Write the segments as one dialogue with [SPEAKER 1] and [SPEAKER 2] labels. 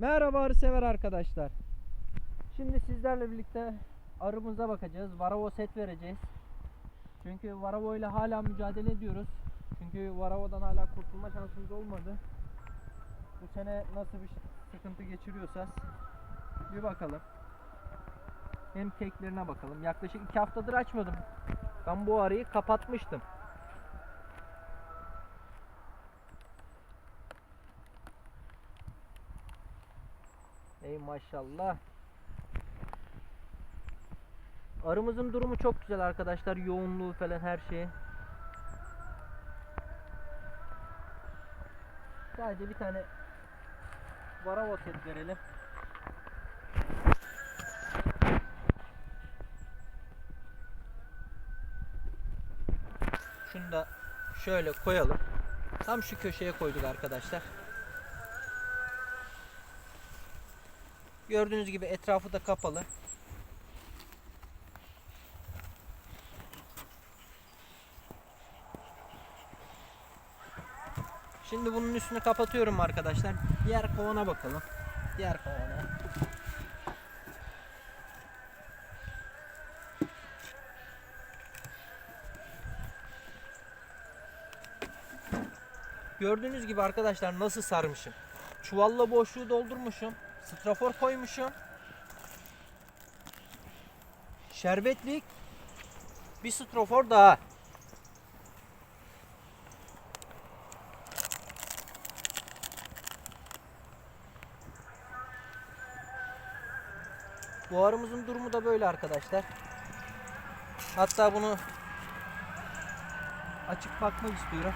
[SPEAKER 1] Merhaba arı sever arkadaşlar. Şimdi sizlerle birlikte arımıza bakacağız. Varavo set vereceğiz. Çünkü Varavo ile hala mücadele ediyoruz. Çünkü Varavo'dan hala kurtulma şansımız olmadı. Bu sene nasıl bir sıkıntı geçiriyorsa bir bakalım. Hem keklerine bakalım. Yaklaşık iki haftadır açmadım. Ben bu arıyı kapatmıştım. Ey maşallah. Arımızın durumu çok güzel arkadaşlar. Yoğunluğu falan her şeyi. Sadece bir tane Varavo set verelim. Şunu da şöyle koyalım. Tam şu köşeye koyduk arkadaşlar. Gördüğünüz gibi etrafı da kapalı. Şimdi bunun üstünü kapatıyorum arkadaşlar. Diğer kovana bakalım. Diğer kovana. Gördüğünüz gibi arkadaşlar nasıl sarmışım. Çuvalla boşluğu doldurmuşum. Strafor koymuşum. Şerbetlik bir strafor daha. Buharımızın durumu da böyle arkadaşlar. Hatta bunu açıp bakmak istiyorum.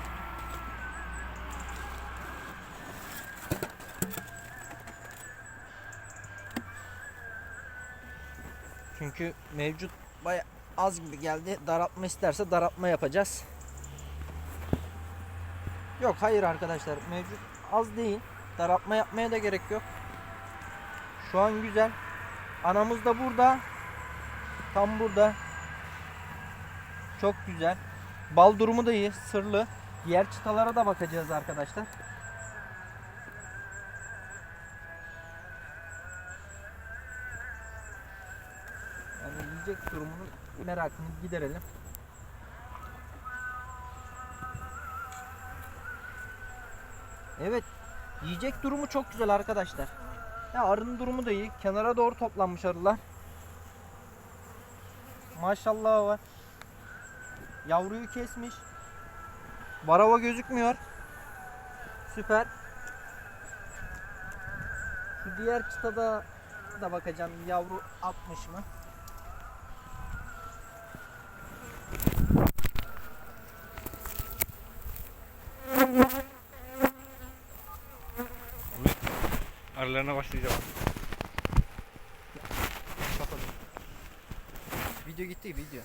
[SPEAKER 1] Çünkü mevcut baya az gibi geldi. Daraltma isterse daraltma yapacağız. Yok hayır arkadaşlar mevcut az değil. Daraltma yapmaya da gerek yok. Şu an güzel. Anamız da burada. Tam burada. Çok güzel. Bal durumu da iyi. Sırlı. Diğer çıtalara da bakacağız arkadaşlar. Yani yiyecek durumunun merakını giderelim. Evet. Yiyecek durumu çok güzel arkadaşlar. Ya arının durumu da iyi. Kenara doğru toplanmış arılar. Maşallah var. Yavruyu kesmiş. Barava gözükmüyor. Süper. Diğer çıtada da bakacağım yavru atmış mı?
[SPEAKER 2] Aralarına başlayacağım.
[SPEAKER 1] Kapadım. Video gitti video.